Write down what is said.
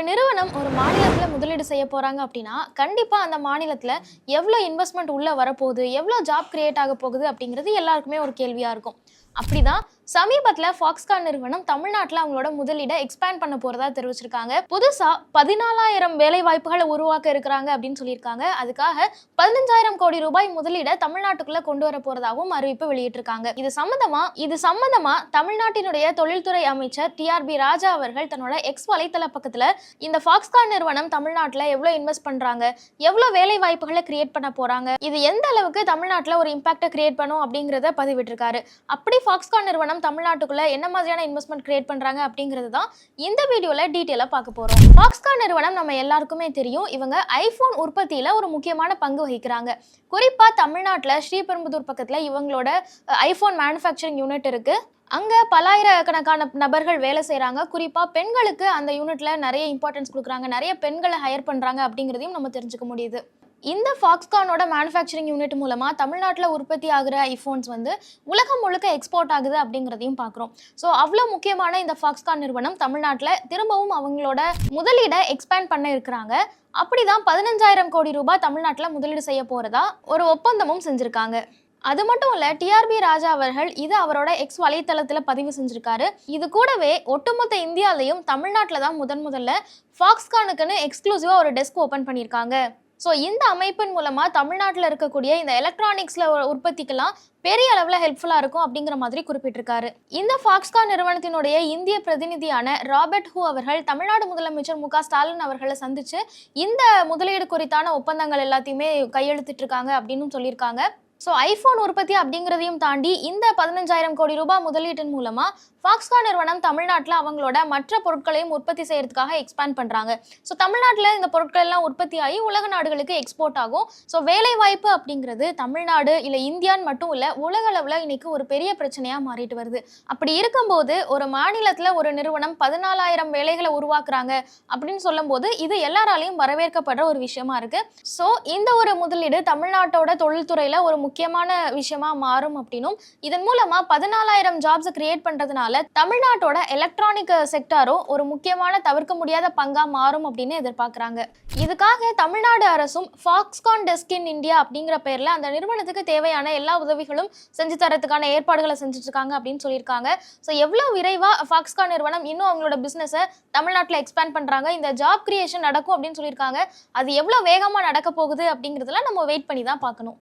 ஒரு நிறுவனம் ஒரு மாநிலத்தில் முதலீடு செய்ய போறாங்க அப்படின்னா கண்டிப்பாக அந்த மாநிலத்தில் எவ்வளோ இன்வெஸ்ட்மெண்ட் உள்ளே வரப்போகுது எவ்வளோ ஜாப் கிரியேட் ஆக போகுது அப்படிங்கிறது எல்லாருக்குமே ஒரு கேள்வியாக இருக்கும். அப்படிதான் சமீபத்தில் ஃபாக்ஸ்கான் நிறுவனம் தமிழ்நாட்டில் அவங்களோட முதலீடை எக்ஸ்பேண்ட் பண்ண போகிறதா தெரிவிச்சிருக்காங்க. புதுசாக பதினாலாயிரம் வேலை வாய்ப்புகளை உருவாக்க இருக்கிறாங்க அப்படின்னு சொல்லியிருக்காங்க. அதுக்காக பதினஞ்சாயிரம் கோடி ரூபாய் முதலீடை தமிழ்நாட்டுக்குள்ள கொண்டு வர போறதாகவும் அறிவிப்பு வெளியிட்டிருக்காங்க. இது சம்பந்தமா இது சம்பந்தமா தமிழ்நாட்டினுடைய தொழில்துறை அமைச்சர் டிஆர்பி ராஜா அவர்கள் தன்னோட எக்ஸ் வலைத்தள பக்கத்துல இந்த ஃபாக்ஸ்கான் நிறுவனம் தமிழ்நாட்டில் எவ்வளவு இன்வெஸ்ட் பண்றாங்க எவ்வளவு வேலை வாய்ப்புகளை கிரியேட் பண்ண போறாங்க இது எந்த அளவுக்கு தமிழ்நாட்டில் ஒரு இம்பாக்டை கிரியேட் பண்ணும் அப்படிங்கிறத பதிவிட்டிருக்காரு. அப்படி ஃபாக்ஸ்கான் நிறுவனம் தமிழ்நாட்டுக்குள்ள என்ன மாதிரியான இன்வெஸ்ட்மெண்ட் கிரியேட் பண்றாங்க அப்படிங்கிறது தான் இந்த வீடியோல டீட்டெயிலா பார்க்க போறோம். பாக்ஸ்கான் நிறுவனம் நம்ம எல்லாருக்குமே தெரியும். இவங்க ஐபோன் உற்பத்தியில ஒரு முக்கியமான பங்கு வகிக்கிறாங்க. குறிப்பா தமிழ்நாட்டில் ஸ்ரீபெரும்புதூர் பக்கத்தில் இவங்களோட ஐபோன் மேனுஃபேக்சரிங் யூனிட் இருக்கு. அங்கே பல்லாயிரக்கணக்கான நபர்கள் வேலை செய்கிறாங்க குறிப்பாக பெண்களுக்கு அந்த யூனிட்டில் நிறைய இம்பார்ட்டன்ஸ் கொடுக்குறாங்க. நிறைய பெண்களை ஹையர் பண்ணுறாங்க அப்படிங்கிறதையும் நம்ம தெரிஞ்சுக்க முடியுது. இந்த ஃபாக்ஸ்கானோட மேனுஃபேக்சரிங் யூனிட் மூலமாக தமிழ்நாட்டில் உற்பத்தி ஆகிற ஐஃபோன்ஸ் வந்து உலகம் முழுக்க எக்ஸ்போர்ட் ஆகுது அப்படிங்கிறதையும் பார்க்குறோம். ஸோ அவ்வளோ முக்கியமான இந்த ஃபாக்ஸ்கான் நிறுவனம் தமிழ்நாட்டில் திரும்பவும் அவங்களோட முதலீடை எக்ஸ்பேண்ட் பண்ண இருக்கிறாங்க. அப்படிதான் பதினஞ்சாயிரம் கோடி ரூபாய் தமிழ்நாட்டில் முதலீடு செய்ய போகிறதா ஒரு ஒப்பந்தமும் செஞ்சுருக்காங்க. அது மட்டும் இல்லை டிஆர்பி ராஜா அவர்கள் இது அவரோட எக்ஸ் வலைத்தளத்தில் பதிவு செஞ்சுருக்காரு. இது கூடவே ஒட்டுமொத்த இந்தியாலையும் தமிழ்நாட்டில் தான் முதன் முதல்ல ஃபாக்ஸ்கானுக்குன்னு எக்ஸ்க்ளூசிவாக ஒரு டெஸ்க் ஓப்பன் பண்ணியிருக்காங்க. ஸோ இந்த அமைப்பின் மூலமாக தமிழ்நாட்டில் இருக்கக்கூடிய இந்த எலக்ட்ரானிக்ஸில் உற்பத்திக்கெல்லாம் பெரிய அளவில் ஹெல்ப்ஃபுல்லாக இருக்கும் அப்படிங்கிற மாதிரி குறிப்பிட்டிருக்காரு. இந்த ஃபாக்ஸ்கான் நிறுவனத்தினுடைய இந்திய பிரதிநிதியான ராபர்ட் ஹூ அவர்கள் தமிழ்நாடு முதலமைச்சர் மு ஸ்டாலின் அவர்களை சந்திச்சு இந்த முதலீடு குறித்தான ஒப்பந்தங்கள் எல்லாத்தையுமே கையெழுத்திட்டு இருக்காங்க அப்படின்னு சொல்லியிருக்காங்க. ஸோ ஐஃபோன் உற்பத்தி அப்படிங்கிறதையும் தாண்டி இந்த பதினஞ்சாயிரம் கோடி ரூபாய் முதலீட்டின் மூலமாக ஃபாக்ஸ்கான் நிறுவனம் தமிழ்நாட்டில் அவங்களோட மற்ற பொருட்களையும் உற்பத்தி செய்யறதுக்காக எக்ஸ்பேண்ட் பண்ணுறாங்க ஸோ தமிழ்நாட்டில் இந்த பொருட்கள் எல்லாம் உற்பத்தி ஆகி உலக நாடுகளுக்கு எக்ஸ்போர்ட் ஆகும். ஸோ வேலை வாய்ப்பு அப்படிங்கிறது தமிழ்நாடு இல்லை இந்தியான்னு மட்டும் இல்லை உலக அளவில் இன்னைக்கு ஒரு பெரிய பிரச்சனையாக மாறிட்டு வருது. அப்படி இருக்கும்போது ஒரு மாநிலத்தில் ஒரு நிறுவனம் பதினாலாயிரம் வேலைகளை உருவாக்குறாங்க அப்படின்னு சொல்லும்போது இது எல்லாராலையும் வரவேற்கப்படுற ஒரு விஷயமா இருக்கு. ஸோ இந்த ஒரு முதலீடு தமிழ்நாட்டோட தொழில்துறையில் ஒரு முக்கியமான விஷயமா மாறும் அப்படின்னும் இதன் மூலமா பதினாலாயிரம் ஜாப்ஸ் கிரியேட் பண்றதுனால தமிழ்நாட்டோட எலக்ட்ரானிக் செக்டாரும் ஒரு முக்கியமான தவிர்க்க முடியாத பங்கா மாறும் அப்படின்னு எதிர்பார்க்கறாங்க. இதுக்காக தமிழ்நாடு அரசும் ஃபாக்ஸ்கான் டெஸ்க் இன் இந்தியா அப்படிங்கிற பேர்ல அந்த நிறுவனத்துக்கு தேவையான எல்லா உதவிகளும் செஞ்சு தரத்துக்கான ஏற்பாடுகளை செஞ்சுட்டு இருக்காங்க அப்படின்னு சொல்லியிருக்காங்க. ஸோ எவ்வளோ விரைவா ஃபாக்ஸ்கான் நிறுவனம் இன்னும் அவங்களோட பிசினஸை தமிழ்நாட்டில் எக்ஸ்பேண்ட் பண்றாங்க? இந்த ஜாப் கிரியேஷன் நடக்கும் அப்படின்னு சொல்லியிருக்காங்க. அது எவ்வளோ வேகமா நடக்க போகுது அப்படிங்கிறதுல நம்ம வெயிட் பண்ணி தான் பார்க்கணும்.